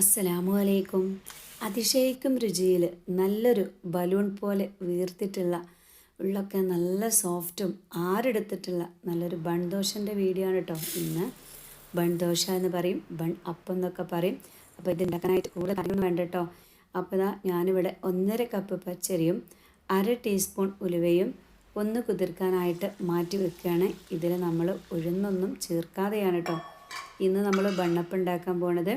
അസ്സലാമു അലൈക്കും. അതിശയിക്കും രുചിയിൽ നല്ലൊരു ബലൂൺ പോലെ വീർത്തിട്ടുള്ള ഉള്ളൊക്കെ നല്ല സോഫ്റ്റും ആരെടുത്തിട്ടുള്ള നല്ലൊരു ബൺ ദോശന്റെ വീഡിയോ ആണ് കേട്ടോ ഇന്ന്. ബൺ ദോശ എന്ന് പറയും ബൺ അപ്പം എന്നൊക്കെ പറയും. അപ്പോൾ ഇത് ഉണ്ടാക്കാനായിട്ട് കൂടുതൽ കാര്യങ്ങൾ വേണ്ട കേട്ടോ അപ്പോൾ ഇതാ ഞാനിവിടെ ഒന്നര കപ്പ് പച്ചരിയും അര ടീസ്പൂൺ ഉലുവയും ഒന്ന് കുതിർക്കാനായിട്ട് മാറ്റി വെക്കുകയാണ്. ഇതിൽ നമ്മൾ ഉഴുന്നൊന്നും ചേർക്കാതെയാണ് കേട്ടോ ഇന്ന് നമ്മൾ ബണ്ണപ്പം ഉണ്ടാക്കാൻ പോണത്.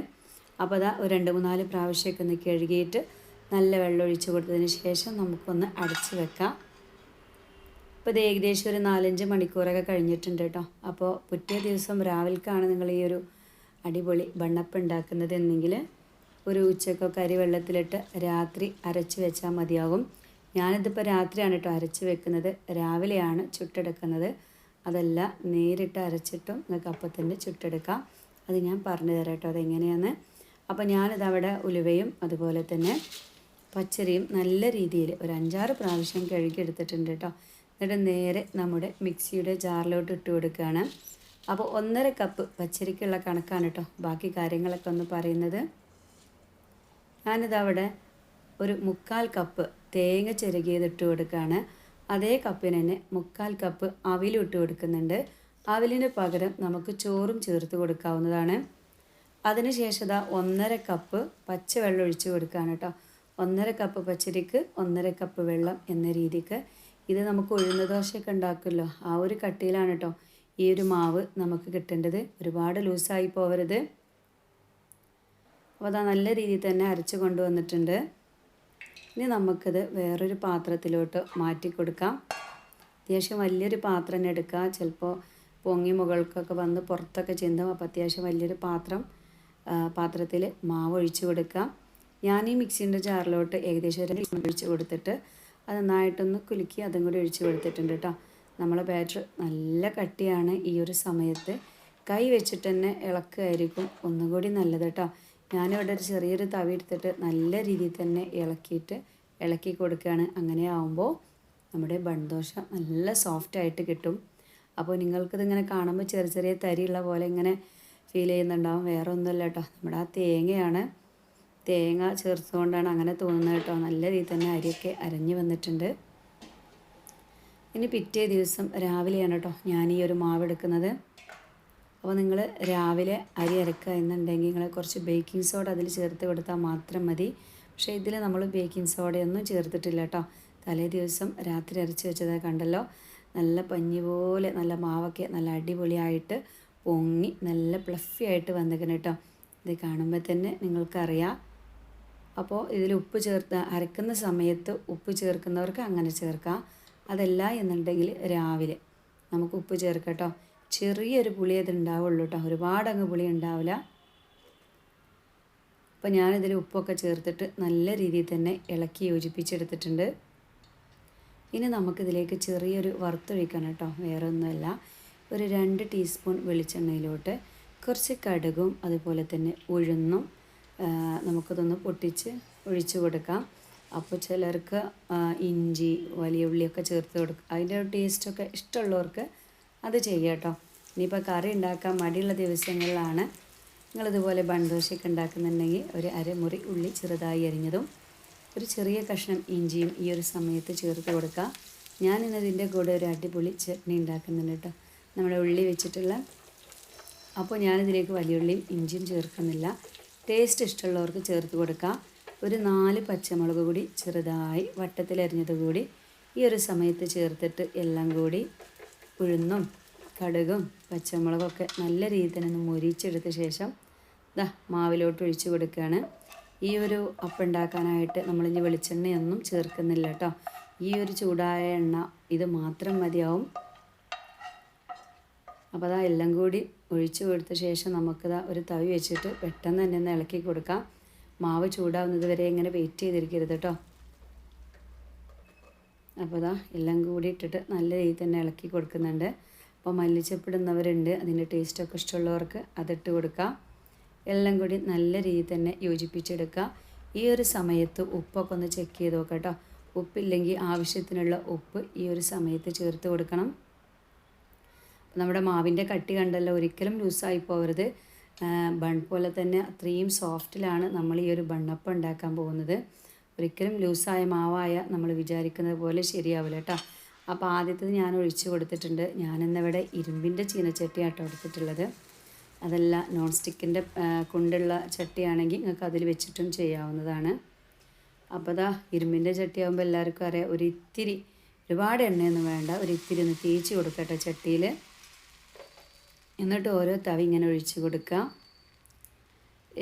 അപ്പോൾ അതാ ഒരു രണ്ട് മൂന്നാൽ പ്രാവശ്യമൊക്കെ ഒന്ന് കഴുകിയിട്ട് നല്ല വെള്ളം ഒഴിച്ചു കൊടുത്തതിന് ശേഷം നമുക്കൊന്ന് അടച്ച് വെക്കാം. ഇപ്പോൾ ഇത് ഏകദേശം ഒരു നാലഞ്ച് മണിക്കൂറൊക്കെ കഴിഞ്ഞിട്ടുണ്ട് കേട്ടോ. അപ്പോൾ പിറ്റേ ദിവസം രാവിലേക്കാണ് നിങ്ങൾ ഈ ഒരു അടിപൊളി ബണ്ണപ്പ് ഉണ്ടാക്കുന്നത് എന്നെങ്കിൽ ഒരു ഉച്ചക്കൊക്കെ അരി വെള്ളത്തിലിട്ട് രാത്രി അരച്ച് വെച്ചാൽ മതിയാകും. ഞാനിതിപ്പോൾ രാത്രിയാണ് കേട്ടോ അരച്ച് വെക്കുന്നത്. രാവിലെയാണ് ചുട്ടെടുക്കുന്നത്. അതല്ല നേരിട്ട് അരച്ചിട്ടും നിങ്ങൾക്ക് അപ്പം തന്നെ ചുട്ടെടുക്കാം. അത് ഞാൻ പറഞ്ഞു തരാം കേട്ടോ അതെങ്ങനെയാന്ന്. അപ്പോൾ ഞാനിതവിടെ ഉലുവയും അതുപോലെ തന്നെ പച്ചരിയും നല്ല രീതിയിൽ ഒരു അഞ്ചാറ് പ്രാവശ്യം കഴുകിയെടുത്തിട്ടുണ്ട് കേട്ടോ എന്നിട്ട് നേരെ നമ്മുടെ മിക്സിയുടെ ജാറിലോട്ട് ഇട്ട് കൊടുക്കുകയാണ്. അപ്പോൾ ഒന്നര കപ്പ് പച്ചരിക്കുള്ള കണക്കാണ് കേട്ടോ ബാക്കി കാര്യങ്ങളൊക്കെ ഒന്ന് പറയുന്നത്. ഞാനിതവിടെ ഒരു മുക്കാൽ കപ്പ് തേങ്ങ ചിരകിയത് കൊടുക്കുകയാണ്. അതേ കപ്പിന് തന്നെ മുക്കാൽ കപ്പ് അവിലും ഇട്ട് കൊടുക്കുന്നുണ്ട്. അവിലിന് പകരം നമുക്ക് ചോറും ചേർത്ത് കൊടുക്കാവുന്നതാണ്. അതിനുശേഷം ഇതാ ഒന്നര കപ്പ് പച്ചവെള്ളം ഒഴിച്ച് കൊടുക്കുകയാണ് കേട്ടോ ഒന്നര കപ്പ് പച്ചരിക്ക് ഒന്നര കപ്പ് വെള്ളം എന്ന രീതിക്ക്. ഇത് നമുക്ക് ഉഴുന്ന ദോശയൊക്കെ ഉണ്ടാക്കുമല്ലോ. ആ ഒരു കട്ടിയിലാണ് കേട്ടോ ഈ ഒരു മാവ് നമുക്ക് കിട്ടേണ്ടത്. ഒരുപാട് ലൂസായി പോകരുത് അപ്പോൾ അതാ നല്ല രീതിയിൽ തന്നെ അരച്ച് കൊണ്ടുവന്നിട്ടുണ്ട്. ഇനി നമുക്കിത് വേറൊരു പാത്രത്തിലോട്ട് മാറ്റി കൊടുക്കാം. അത്യാവശ്യം വലിയൊരു പാത്രം എടുക്കുക ചിലപ്പോൾ പൊങ്ങി മുകൾക്കൊക്കെ വന്ന് പുറത്തൊക്കെ ചിന്തും. അപ്പോൾ അത്യാവശ്യം വലിയൊരു പാത്രം പാത്രത്തിൽ മാവ് ഒഴിച്ച് കൊടുക്കാം. ഞാൻ ഈ മിക്സിന്റെ ജാറിലോട്ട് ഏകദേശം ഒരു ഒഴിച്ച് കൊടുത്തിട്ട് അത് നന്നായിട്ടൊന്ന് കുലുക്കി അതും കൂടി ഒഴിച്ച് കൊടുത്തിട്ടുണ്ട് കേട്ടോ നമ്മളെ ബാറ്റർ നല്ല കട്ടിയാണ് ഈ ഒരു സമയത്ത്. കൈ വെച്ചിട്ട് തന്നെ ഇളക്കുമായിരിക്കും ഒന്നുകൂടി നല്ലത് കേട്ടോ ഞാനിവിടെ ഒരു ചെറിയൊരു തവി എടുത്തിട്ട് നല്ല രീതിയിൽ തന്നെ ഇളക്കിയിട്ട് ഇളക്കി കൊടുക്കുകയാണ്. അങ്ങനെ ആവുമ്പോൾ നമ്മുടെ ബൺദോശ നല്ല സോഫ്റ്റായിട്ട് കിട്ടും. അപ്പോൾ നിങ്ങൾക്കിതിങ്ങനെ കാണുമ്പോൾ ചെറിയ ചെറിയ തരിയുള്ള പോലെ ഇങ്ങനെ ഫീൽ ചെയ്യുന്നുണ്ടാവും. വേറെ ഒന്നുമില്ല കേട്ടോ നമ്മുടെ ആ തേങ്ങയാണ്. തേങ്ങ ചേർത്തുകൊണ്ടാണ് അങ്ങനെ തോന്നുന്നത് കേട്ടോ നല്ല രീതിയിൽ തന്നെ അരിയൊക്കെ അരഞ്ഞു വന്നിട്ടുണ്ട്. ഇനി പിറ്റേ ദിവസം രാവിലെയാണ് കേട്ടോ ഞാൻ ഈ ഒരു മാവ് എടുക്കുന്നത്. അപ്പോൾ നിങ്ങൾ രാവിലെ അരി അരക്കുക എന്നുണ്ടെങ്കിൽ നിങ്ങൾ കുറച്ച് ബേക്കിംഗ് സോഡ അതിൽ ചേർത്ത് കൊടുത്താൽ മാത്രം മതി. പക്ഷേ ഇതിൽ നമ്മൾ ബേക്കിംഗ് സോഡയൊന്നും ചേർത്തിട്ടില്ല കേട്ടോ തലേ ദിവസം രാത്രി അരച്ച് വെച്ചത് കണ്ടല്ലോ. നല്ല പഞ്ഞി പോലെ നല്ല മാവൊക്കെ നല്ല അടിപൊളിയായിട്ട് പൊങ്ങി നല്ല പ്ലഫി ആയിട്ട് വന്നിരിക്കണം കേട്ടോ ഇത് കാണുമ്പോൾ തന്നെ നിങ്ങൾക്കറിയാം. അപ്പോൾ ഇതിൽ ഉപ്പ് ചേർത്ത് അരക്കുന്ന സമയത്ത് ഉപ്പ് ചേർക്കുന്നവർക്ക് അങ്ങനെ ചേർക്കാം. അതല്ല എന്നുണ്ടെങ്കിൽ രാവിലെ നമുക്ക് ഉപ്പ് ചേർക്കാം കേട്ടോ ചെറിയൊരു പുളി അത് ഉണ്ടാവുള്ളൂ കേട്ടോ ഒരുപാടങ്ങ് പുളി ഉണ്ടാവില്ല. അപ്പോൾ ഞാനിതിൽ ഉപ്പൊക്കെ ചേർത്തിട്ട് നല്ല രീതിയിൽ തന്നെ ഇളക്കി യോജിപ്പിച്ചെടുത്തിട്ടുണ്ട്. ഇനി നമുക്കിതിലേക്ക് ചെറിയൊരു വറുത്തൊഴിക്കണം കേട്ടോ വേറെ ഒന്നുമല്ല ഒരു രണ്ട് ടീസ്പൂൺ വെളിച്ചെണ്ണയിലോട്ട് കുറച്ച് കടുകും അതുപോലെ തന്നെ ഉഴുന്നും നമുക്കതൊന്ന് പൊട്ടിച്ച് ഒഴിച്ചു കൊടുക്കാം. അപ്പോൾ ചിലർക്ക് ഇഞ്ചി വലിയ ഉള്ളിയൊക്കെ ചേർത്ത് കൊടുക്കുക അതിന്റെ ടേസ്റ്റൊക്കെ ഇഷ്ടമുള്ളവർക്ക് അത് ചെയ്യാം കേട്ടോ. ഇനിയിപ്പോൾ കറി ഉണ്ടാക്കാൻ മടിയുള്ള ദിവസങ്ങളിലാണ് നിങ്ങളിതുപോലെ ബൺദോശയൊക്കെ ഉണ്ടാക്കുന്നുണ്ടെങ്കിൽ ഒരു അരമുറി ഉള്ളി ചെറുതായി അരിഞ്ഞതും ഒരു ചെറിയ കഷ്ണം ഇഞ്ചിയും ഈ ഒരു സമയത്ത് ചേർത്ത് കൊടുക്കുക ഞാനിന്നതിന്റെ കൂടെ ഒരു അടിപൊളി ചട്നി ഉണ്ടാക്കുന്നുണ്ട് കേട്ടോ. നമ്മുടെ ഉള്ളി വെച്ചിട്ടുള്ള. അപ്പോൾ ഞാനിതിലേക്ക് വലിയ ഉള്ളിയും ഇഞ്ചിയും ചേർക്കുന്നില്ല. ടേസ്റ്റ് ഇഷ്ടമുള്ളവർക്ക് ചേർത്ത് കൊടുക്കാം. ഒരു നാല് പച്ചമുളക് കൂടി ചെറുതായി വട്ടത്തിലരിഞ്ഞത് കൂടി. ഈ ഒരു സമയത്ത് ചേർത്തിട്ട് എല്ലാം കൂടി ഉഴുന്നും കടുകും പച്ചമുളകൊക്കെ നല്ല രീതിയിൽ തന്നെ ഒന്ന് മൊരിച്ചെടുത്ത ശേഷം ദാ മാവിലോട്ട് ഒഴിച്ചു കൊടുക്കുകയാണ്. ഈ ഒരു അപ്പം ഉണ്ടാക്കാനായിട്ട് നമ്മളിനി വെളിച്ചെണ്ണയൊന്നും ചേർക്കുന്നില്ല കേട്ടോ. ഈ ഒരു ചൂടായ എണ്ണ ഇത് മാത്രം മതിയാവും. അപ്പോൾ അതാ എല്ലാം കൂടി ഒഴിച്ചു കൊടുത്ത ശേഷം നമുക്കിതാ ഒരു തവി വെച്ചിട്ട് പെട്ടെന്ന് തന്നെ ഒന്ന് ഇളക്കി കൊടുക്കാം. മാവ് ചൂടാവുന്നത് വരെ ഇങ്ങനെ വെയിറ്റ് ചെയ്തിരിക്കരുത് കേട്ടോ. അപ്പോൾ ഇതാ എല്ലാം കൂടി ഇട്ടിട്ട് നല്ല രീതിയിൽ തന്നെ ഇളക്കി കൊടുക്കുന്നുണ്ട്. അപ്പോൾ മല്ലിച്ചപ്പിടുന്നവരുണ്ട് അതിന്റെ ടേസ്റ്റൊക്കെ ഇഷ്ടമുള്ളവർക്ക് അതിട്ട് കൊടുക്കാം. എല്ലാം കൂടി നല്ല രീതിയിൽ തന്നെ യോജിപ്പിച്ചെടുക്കുക ഈ ഒരു സമയത്ത് ഉപ്പൊക്കെ ഒന്ന് ചെക്ക് ചെയ്ത് നോക്കാം കേട്ടോ. ഉപ്പില്ലെങ്കിൽ ആവശ്യത്തിനുള്ള ഉപ്പ് ഈ ഒരു സമയത്ത് ചേർത്ത് കൊടുക്കണം. നമ്മുടെ മാവിന്റെ കട്ടി കണ്ടല്ലോ ഒരിക്കലും ലൂസായി പോകരുത് ബൺ പോലെ തന്നെ അത്രയും സോഫ്റ്റിലാണ് നമ്മൾ ഈ ഒരു ബണ്ണപ്പം ഉണ്ടാക്കാൻ പോകുന്നത്. ഒരിക്കലും ലൂസായ മാവായ നമ്മൾ വിചാരിക്കുന്നത് പോലെ ശരിയാവില്ല കേട്ടോ. അപ്പോൾ ആദ്യത്തത് ഞാൻ ഒഴിച്ചു കൊടുത്തിട്ടുണ്ട്. ഞാനിന്നിവിടെ ഇരുമ്പിന്റെ ചീനച്ചട്ടിയാട്ടോ എടുത്തിട്ടുള്ളത്. അതല്ല നോൺ സ്റ്റിക്കിന്റെ കൊണ്ടുള്ള ചട്ടിയാണെങ്കിൽ നിങ്ങൾക്ക് അതിൽ വെച്ചിട്ടും ചെയ്യാവുന്നതാണ്. അപ്പോൾ അതാ ഇരുമ്പിന്റെ ചട്ടിയാകുമ്പോൾ എല്ലാവർക്കും അറിയാം ഒരു ഇത്തിരി ഒരുപാട് എണ്ണയൊന്നും വേണ്ട ഒരു ഇത്തിരി ഒന്ന് തേച്ച് കൊടുക്കട്ടെ ചട്ടിയിൽ. എന്നിട്ട് ഓരോ തവി ഇങ്ങനെ ഒഴിച്ച് കൊടുക്കുക.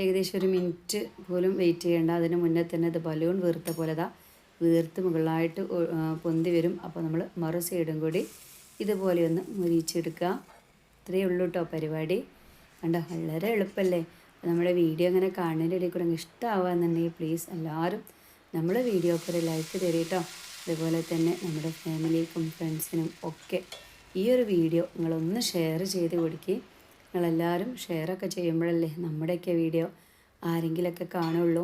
ഏകദേശം ഒരു മിനിറ്റ് പോലും വെയിറ്റ് ചെയ്യേണ്ട. അതിന് മുന്നേ തന്നെ ഇത് ബലൂൺ വീർത്ത പോലെ ഇതാ വീർത്ത് മുകളിലായിട്ട് പൊന്തി വരും. അപ്പോൾ നമ്മൾ മറു സൈഡും കൂടി ഇതുപോലെ ഒന്ന് മുരിച്ചെടുക്കുക ഇത്രയേ ഉള്ളൂ കേട്ടോ പരിപാടി. കണ്ടോ? വളരെ എളുപ്പമല്ലേ നമ്മുടെ വീഡിയോ അങ്ങനെ കാണുന്നതിന്റെ ഇടയിൽ കൂടെ ഇഷ്ടമാവാന്നുണ്ടെങ്കിൽ പ്ലീസ് എല്ലാവരും നമ്മുടെ വീഡിയോക്ക് ഒരു ലൈക്ക് തരും കേട്ടോ അതുപോലെ തന്നെ നമ്മുടെ ഫാമിലിക്കും ഫ്രണ്ട്സിനും ഒക്കെ ഈ ഒരു വീഡിയോ നിങ്ങളൊന്ന് ഷെയർ ചെയ്ത് കൊടുക്കുക നിങ്ങളെല്ലാവരും ഷെയറൊക്കെ ചെയ്യുമ്പോഴല്ലേ നമ്മുടെയൊക്കെ വീഡിയോ ആരെങ്കിലൊക്കെ കാണുള്ളൂ.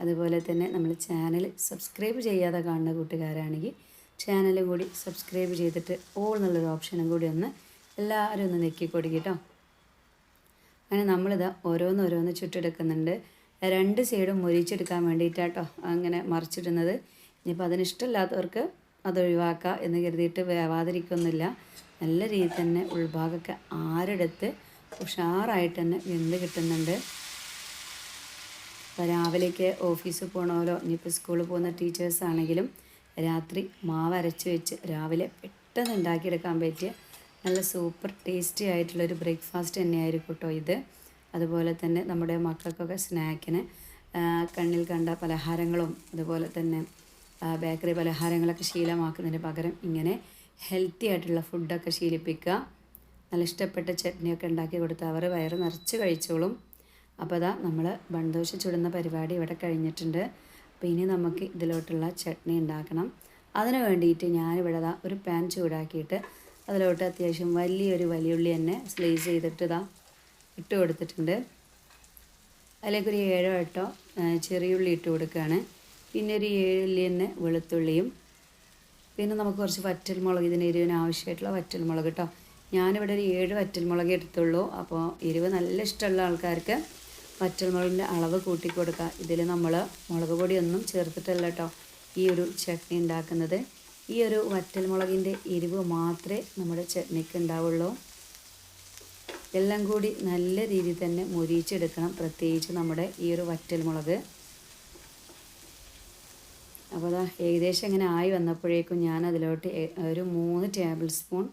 അതുപോലെ തന്നെ നമ്മൾ ചാനൽ സബ്സ്ക്രൈബ് ചെയ്യാതെ കാണുന്ന കൂട്ടുകാരാണെങ്കിൽ ചാനൽ കൂടി സബ്സ്ക്രൈബ് ചെയ്തിട്ട് ഓൾ എന്നുള്ളൊരു ഓപ്ഷനും കൂടി ഒന്ന് എല്ലാവരും ഒന്ന് നെക്കി കേട്ടോ അങ്ങനെ നമ്മളിത് ഓരോന്നോരോന്ന് ചുറ്റെടുക്കുന്നുണ്ട് രണ്ട് സൈഡും മുരിച്ചെടുക്കാൻ വേണ്ടിയിട്ടാട്ടോ അങ്ങനെ മറിച്ചിടുന്നത്. ഇനിയിപ്പോൾ അതിനിഷ്ടമില്ലാത്തവർക്ക് അത് ഒഴിവാക്കുക എന്ന് കരുതിയിട്ട് വേവാതിരിക്കൊന്നുമില്ല. നല്ല രീതിയിൽ തന്നെ ഉൾഭാഗമൊക്കെ ആരെടുത്ത് ഉഷാറായിട്ട് തന്നെ വെന്ത് കിട്ടുന്നുണ്ട്. ഇപ്പോൾ രാവിലേക്ക് ഓഫീസിൽ പോകണമല്ലോ ഇനിയിപ്പോൾ സ്കൂളിൽ പോകുന്ന ടീച്ചേഴ്സ് ആണെങ്കിലും രാത്രി മാവ് അരച്ച് വെച്ച് രാവിലെ പെട്ടെന്ന് ഉണ്ടാക്കിയെടുക്കാൻ പറ്റിയ നല്ല സൂപ്പർ ടേസ്റ്റി ആയിട്ടുള്ളൊരു ബ്രേക്ക്ഫാസ്റ്റ് തന്നെയായിരിക്കും കേട്ടോ ഇത്. അതുപോലെ തന്നെ നമ്മുടെ മക്കൾക്കൊക്കെ സ്നാക്കിന് കണ്ണിൽ കണ്ട പലഹാരങ്ങളും അതുപോലെ തന്നെ ബേക്കറി പലഹാരങ്ങളൊക്കെ ശീലമാക്കുന്നതിന് പകരം ഇങ്ങനെ ഹെൽത്തി ആയിട്ടുള്ള ഫുഡൊക്കെ ശീലിപ്പിക്കുക. നല്ല ഇഷ്ടപ്പെട്ട ചട്നിയൊക്കെ ഉണ്ടാക്കി കൊടുത്താൽ അവർ വയറ് നിറച്ച് കഴിച്ചോളും. അപ്പോൾ അതാ നമ്മൾ ബൺദോശ ചുടുന്ന പരിപാടി ഇവിടെ കഴിഞ്ഞിട്ടുണ്ട്. അപ്പോൾ ഇനി നമുക്ക് ഇതിലോട്ടുള്ള ചട്നി ഉണ്ടാക്കണം. അതിന് വേണ്ടിയിട്ട് ഞാനിവിടെ ദാ ഒരു പാൻ ചൂടാക്കിയിട്ട് അതിലോട്ട് അത്യാവശ്യം വലിയൊരു വലിയുള്ളി തന്നെ സ്ലൈസ് ചെയ്തിട്ട് ഇതാ ഇട്ട് കൊടുത്തിട്ടുണ്ട്. അതിലേക്കൊരു ഏഴോ എട്ടോ ചെറിയുള്ളി ഇട്ട് കൊടുക്കുകയാണ്. പിന്നെ ഒരു ഏഴ് തന്നെ വെളുത്തുള്ളിയും പിന്നെ നമുക്ക് കുറച്ച് വറ്റൽമുളക് ഇതിന് എരിവിന് ആവശ്യമായിട്ടുള്ള വറ്റൽമുളക് കേട്ടോ ഞാനിവിടെ ഒരു ഏഴ് വറ്റൽമുളക് എടുത്തുള്ളൂ. അപ്പോൾ എരിവ് നല്ല ഇഷ്ടമുള്ള ആൾക്കാർക്ക് വറ്റൽമുളകിന്റെ അളവ് കൂട്ടി കൊടുക്കുക ഇതിൽ നമ്മൾ മുളക് പൊടിയൊന്നും ചേർത്തിട്ടല്ല കേട്ടോ ഈ ഒരു ചട്നി ഉണ്ടാക്കുന്നത്. ഈ ഒരു വറ്റൽമുളകിന്റെ എരിവ് മാത്രമേ നമ്മുടെ ചട്നിക്ക് ഉണ്ടാവുള്ളൂ. എല്ലാം കൂടി നല്ല രീതിയിൽ തന്നെ മുരിച്ചെടുക്കണം പ്രത്യേകിച്ച് നമ്മുടെ ഈ ഒരു വറ്റൽമുളക്. അപ്പോൾ അതാ ഏകദേശം ഇങ്ങനെ ആയി വന്നപ്പോഴേക്കും ഞാൻ അതിലോട്ട് ഒരു മൂന്ന് ടേബിൾ സ്പൂൺ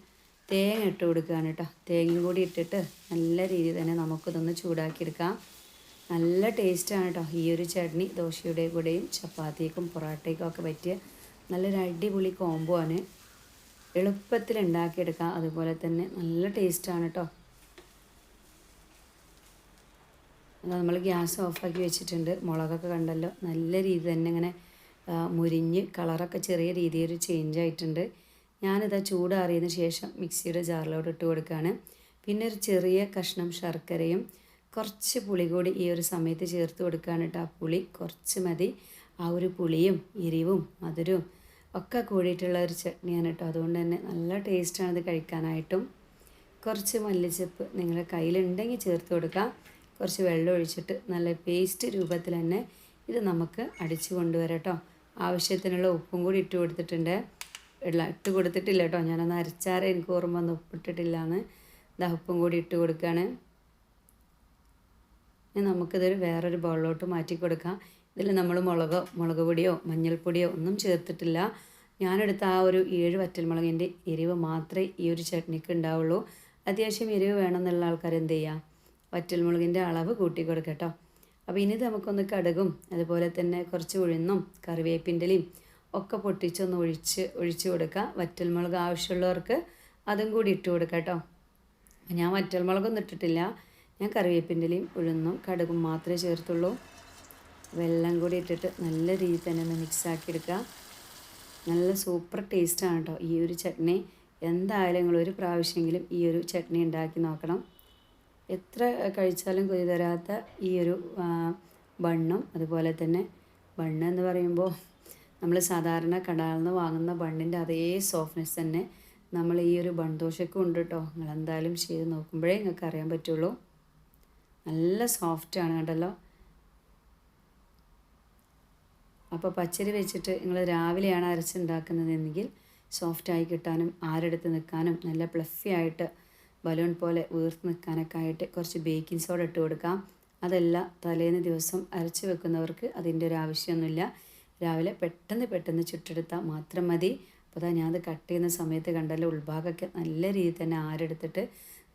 തേങ്ങ ഇട്ട് കൊടുക്കുകയാണ് കേട്ടോ. തേങ്ങയും കൂടി ഇട്ടിട്ട് നല്ല രീതിയിൽ തന്നെ നമുക്കിതൊന്ന് ചൂടാക്കിയെടുക്കാം. നല്ല ടേസ്റ്റാണ് കേട്ടോ ഈ ഒരു ചട്നി. ദോശയുടെ കൂടെയും ചപ്പാത്തിക്കും പൊറോട്ടയ്ക്കും ഒക്കെ പറ്റിയ നല്ലൊരു അടിപൊളി കോംബോ ആണ്. എളുപ്പത്തിൽ ഉണ്ടാക്കിയെടുക്കാം. അതുപോലെ തന്നെ നല്ല ടേസ്റ്റാണ് കേട്ടോ. നമ്മൾ ഗ്യാസ് ഓഫാക്കി വെച്ചിട്ടുണ്ട്. മുളകൊക്കെ കണ്ടല്ലോ. നല്ല രീതി തന്നെ ഇങ്ങനെ മുരിഞ്ഞ് കളറൊക്കെ ചെറിയ രീതിയിൽ ഒരു ചേഞ്ച് ആയിട്ടുണ്ട്. ഞാനിത് ചൂടാറിയതിന് ശേഷം മിക്സിയുടെ ജാറിലോട്ട് ഇട്ട് കൊടുക്കുകയാണ് പിന്നെ ഒരു ചെറിയ കഷ്ണം ശർക്കരയും കുറച്ച് പുളി കൂടി ഈ ഒരു സമയത്ത് ചേർത്ത് കൊടുക്കുകയാണ് കേട്ടോ ആ പുളി കുറച്ച് മതി. ആ ഒരു പുളിയും എരിവും മധുരവും ഒക്കെ കൂടിയിട്ടുള്ള ഒരു ചട്നിയാണ് കേട്ടോ അതുകൊണ്ട് തന്നെ നല്ല ടേസ്റ്റാണ് ഇത് കഴിക്കാനായിട്ടും. കുറച്ച് മല്ലിച്ചപ്പ് നിങ്ങളുടെ കയ്യിലുണ്ടെങ്കിൽ ചേർത്ത് കൊടുക്കാം. കുറച്ച് വെള്ളം ഒഴിച്ചിട്ട് നല്ല പേസ്റ്റ് രൂപത്തിൽ തന്നെ ഇത് നമുക്ക് അടിച്ചു കൊണ്ടുവരാം കേട്ടോ ആവശ്യത്തിനുള്ള ഉപ്പും കൂടി ഇട്ട് കൊടുത്തിട്ടുണ്ട്. ഇല്ല ഇട്ട് കൊടുത്തിട്ടില്ല കേട്ടോ. ഞാനൊന്ന് അരച്ചാറ് എനിക്ക് ഓർമ്മ ഒന്ന് ഉപ്പിട്ടിട്ടില്ല എന്ന് ഇതാ ഉപ്പും കൂടി ഇട്ട് കൊടുക്കുകയാണ് ഇനി നമുക്കിതൊരു വേറൊരു ബൗളിലോട്ട് മാറ്റി കൊടുക്കാം. ഇതിൽ നമ്മൾ മുളക് മുളക് പൊടിയോ മഞ്ഞൾപ്പൊടിയോ ഒന്നും ചേർത്തിട്ടില്ല. ഞാനെടുത്ത ആ ഒരു ഏഴ് വറ്റൽമുളകിന്റെ എരിവ് മാത്രമേ ഈ ഒരു ചട്നിക്ക് ഉണ്ടാവുള്ളൂ. അത്യാവശ്യം എരിവ് വേണമെന്നുള്ള ആൾക്കാർ എന്ത് ചെയ്യുക? വറ്റൽമുളകിന്റെ അളവ് കൂട്ടി കൊടുക്കട്ടോ അപ്പോൾ ഇനി നമുക്കൊന്ന് കടുകും അതുപോലെ തന്നെ കുറച്ച് ഉഴുന്നും കറിവേപ്പിന്റെലയും ഒക്കെ പൊട്ടിച്ചൊന്ന് ഒഴിച്ച് ഒഴിച്ചു കൊടുക്കുക വറ്റൽമുളക് ആവശ്യമുള്ളവർക്ക് അതും കൂടി ഇട്ട് കൊടുക്കാം കേട്ടോ. ഞാൻ വറ്റൽമുളകൊന്നും ഇട്ടിട്ടില്ല. ഞാൻ കറിവേപ്പിന്റെലയും ഉഴുന്നും കടുകും മാത്രമേ ചേർത്തുള്ളൂ. വെള്ളം കൂടി ഇട്ടിട്ട് നല്ല രീതിയിൽ തന്നെ ഒന്ന് മിക്സാക്കി എടുക്കുക. നല്ല സൂപ്പർ ടേസ്റ്റാണ് കേട്ടോ ഈ ഒരു ചട്നി. എന്തായാലും നിങ്ങൾ ഒരു പ്രാവശ്യമെങ്കിലും ഈ ഒരു ചട്നി ഉണ്ടാക്കി നോക്കണം. എത്ര കഴിച്ചാലും കൊതി തരാത്ത ഈ ഒരു ബണ്ണും അതുപോലെ തന്നെ ബണ്ണ് എന്ന് പറയുമ്പോൾ നമ്മൾ സാധാരണ കടകളിൽ നിന്ന് വാങ്ങുന്ന ബണ്ണിന്റെ അതേ സോഫ്റ്റ്നെസ് തന്നെ നമ്മൾ ഈ ഒരു ബൺദോശയ്ക്ക് ഉണ്ട് കേട്ടോ നിങ്ങൾ എന്തായാലും ചെയ്ത് നോക്കുമ്പോഴേ നിങ്ങൾക്ക് അറിയാൻ പറ്റുള്ളൂ. നല്ല സോഫ്റ്റാണ് കേട്ടല്ലോ അപ്പോൾ പച്ചരി വെച്ചിട്ട് നിങ്ങൾ രാവിലെയാണ് അരച്ചുണ്ടാക്കുന്നതെങ്കിൽ സോഫ്റ്റായി കിട്ടാനും ആരെടുത്ത് നിൽക്കാനും നല്ല പ്ലഫി ആയിട്ട് ബലൂൺ പോലെ വീർത്ത് നിൽക്കാനൊക്കെ ആയിട്ട് കുറച്ച് ബേക്കിംഗ് സോഡ ഇട്ട് കൊടുക്കാം. അതല്ല തലേന്ന് ദിവസം അരച്ച് വെക്കുന്നവർക്ക് അതിന്റെ ഒരു ആവശ്യമൊന്നുമില്ല. രാവിലെ പെട്ടെന്ന് പെട്ടെന്ന് ചുട്ടെടുത്താൽ മാത്രം മതി. അപ്പോൾ അതാ ഞാനത് കട്ട് ചെയ്യുന്ന സമയത്ത് കണ്ടല്ലോ ഉൾഭാഗമൊക്കെ നല്ല രീതിയിൽ തന്നെ ആരെടുത്തിട്ട്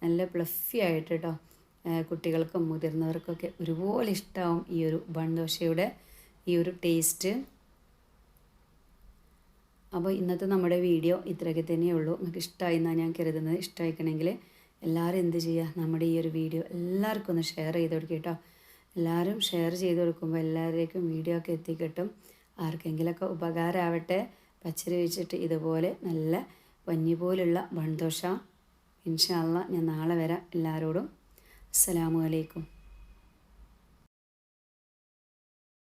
നല്ല പ്ലഫി ആയിട്ട് കേട്ടോ കുട്ടികൾക്കും മുതിർന്നവർക്കൊക്കെ ഒരുപോലെ ഇഷ്ടമാവും ഈ ഒരു ബൺദോശയുടെ ഈ ഒരു ടേസ്റ്റ്. അപ്പോൾ ഇന്നത്തെ നമ്മുടെ വീഡിയോ ഇത്രയൊക്കെ തന്നെയുള്ളൂ നിങ്ങൾക്ക് ഇഷ്ടമായി എന്നാണ് ഞാൻ കരുതുന്നത്. ഇഷ്ടമായിക്കണമെങ്കിൽ എല്ലാവരും എന്ത് ചെയ്യുക? നമ്മുടെ ഈ ഒരു വീഡിയോ എല്ലാവർക്കും ഒന്ന് ഷെയർ ചെയ്ത് കൊടുക്കുക കേട്ടോ. എല്ലാവരും ഷെയർ ചെയ്ത് കൊടുക്കുമ്പോൾ എല്ലാവരേക്കും വീഡിയോ ഒക്കെ എത്തിക്കിട്ടും. ആർക്കെങ്കിലുമൊക്കെ ഉപകാരമാവട്ടെ പച്ചരി വെച്ചിട്ട് ഇതുപോലെ നല്ല പഞ്ഞി പോലുള്ള വൺദോഷ ഇൻഷാല്ല ഞാൻ നാളെ വരാം. എല്ലാവരോടും. അസ്സലാമു അലൈക്കും.